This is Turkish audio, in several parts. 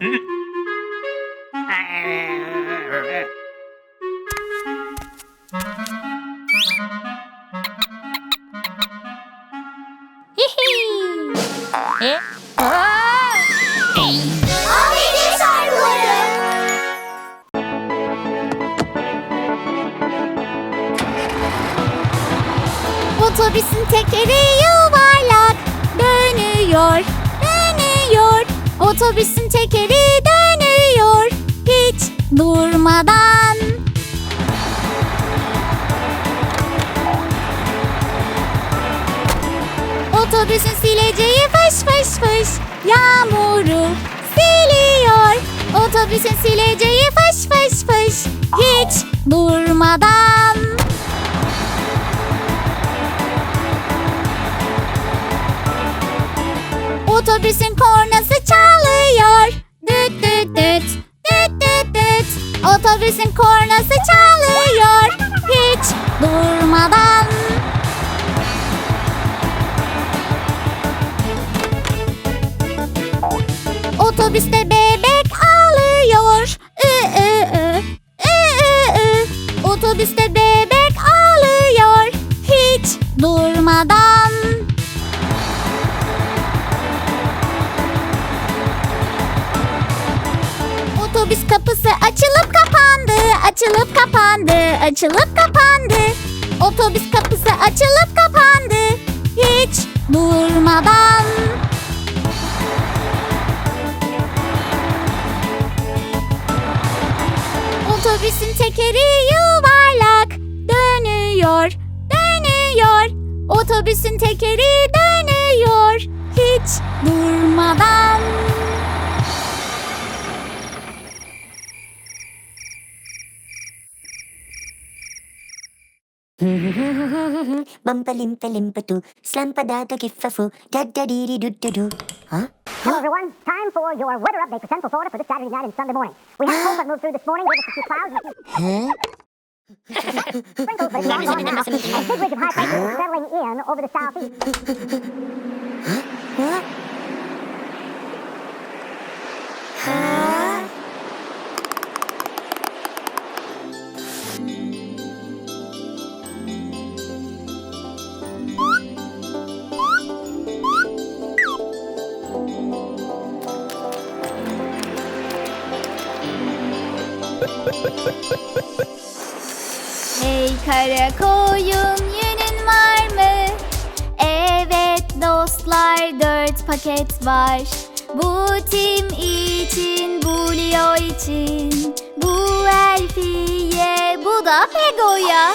Mm-hmm. Otobüsün tekeri dönüyor hiç durmadan. Otobüsün sileceği fış fış fış yağmuru siliyor. Otobüsün sileceği fış fış fış hiç durmadan. Otobüsün kornası çalıyor. Düt düt düt. Düt düt düt. Otobüsün kornası çalıyor. Hiç durmadan. Otobüste bebek ağlıyor. Ü, ü, ü. Ü, ü, ü. Otobüste bebek ağlıyor. Hiç durmadan. Açılıp kapandı, açılıp kapandı. Otobüs kapısı açılıp kapandı, hiç durmadan. Otobüsün tekeri yuvarlak dönüyor, dönüyor. Otobüsün tekeri dönüyor, hiç durmadan. Bumpa limpa limpa doo, da da giffa foo, da da dee dee doo doo doo. Huh? Hello, everyone. Time for your weather update for Central Florida for this Saturday night and Sunday morning. We had a cold front move through this morning, us a few clouds few sprinkles, but it's not gone now. A big ridge of high pressure is settling in over the southeast. What? Kara koyun yünün var mı? Evet dostlar dört paket var. Bu tim için, bu Leo için, bu Elfiye, bu da Pego'ya.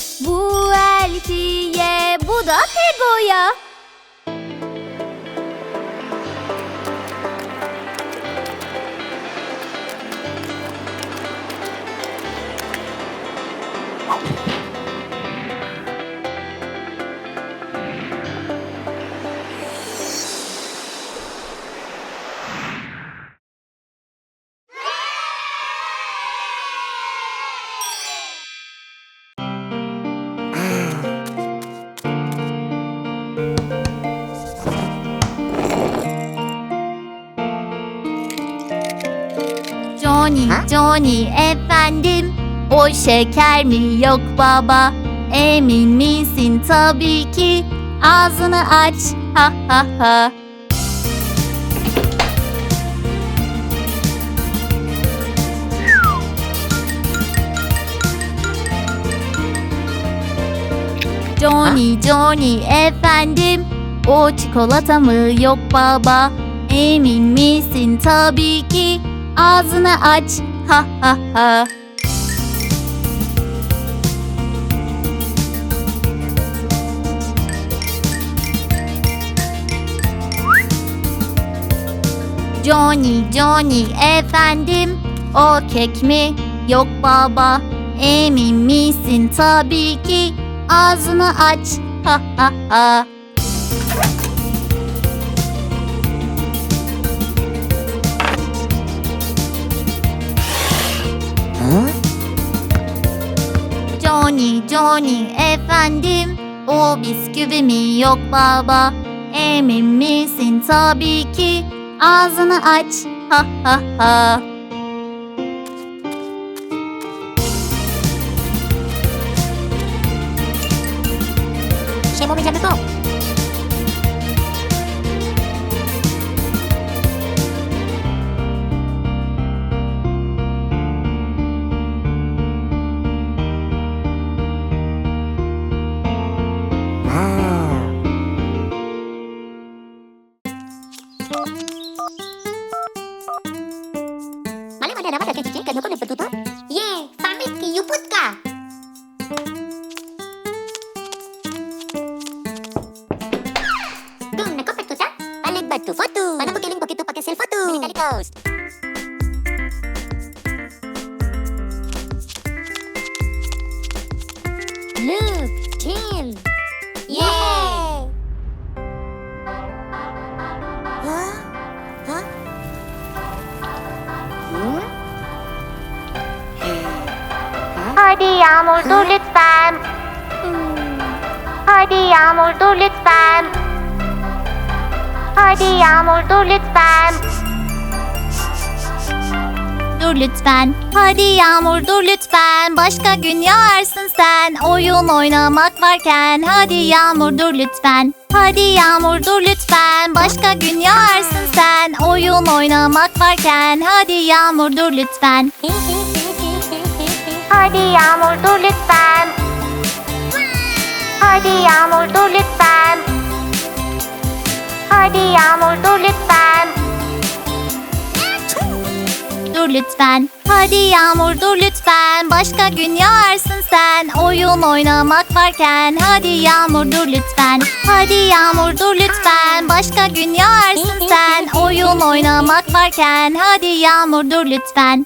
da Pego'ya. Johnny, Ha? Johnny efendim. O şeker mi yok baba? Emin misin tabii ki. Ağzını aç. Ha ha ha. Johnny Johnny efendim O çikolata mı yok baba Emin misin tabii ki Ağzını aç. Ha ha ha. Johnny Johnny efendim. O kek mi? Yok baba. Emin misin? Tabii ki. Ağzını aç. Ha ha ha Johnny efendim? O bisküvi mi yok baba? Emin misin? Tabii ki. Ağzını aç. Ha ha ha. Şey mo grabata anche a che non è potuto? pamit ke che kah? putka! Dunna ko patuta? Balik batu foto! Paano magaling bagito pagka sel foto? Military toast! Look, Tim! Hadi Yağmur dur lütfen Hadi Yağmur dur lütfen Hadi Yağmur dur lütfen Dur lütfen. Hadi Yağmur dur lütfen. Başka gün yağarsın sen. Oyun oynamak varken. Hadi Yağmur dur lütfen. Hadi Yağmur dur lütfen. Başka gün yağarsın sen. Oyun oynamak varken. Hadi Yağmur dur lütfen. Hadi Yağmur dur lütfen. Hadi Yağmur dur lütfen. Hadi Yağmur dur lütfen. Dur lütfen. Hadi Yağmur dur lütfen. Başka gün yağarsın sen. Oyun oynamak varken. Hadi Yağmur dur lütfen. Hadi Yağmur dur lütfen. Başka gün yağarsın sen. Oyun oynamak varken. Hadi Yağmur dur lütfen.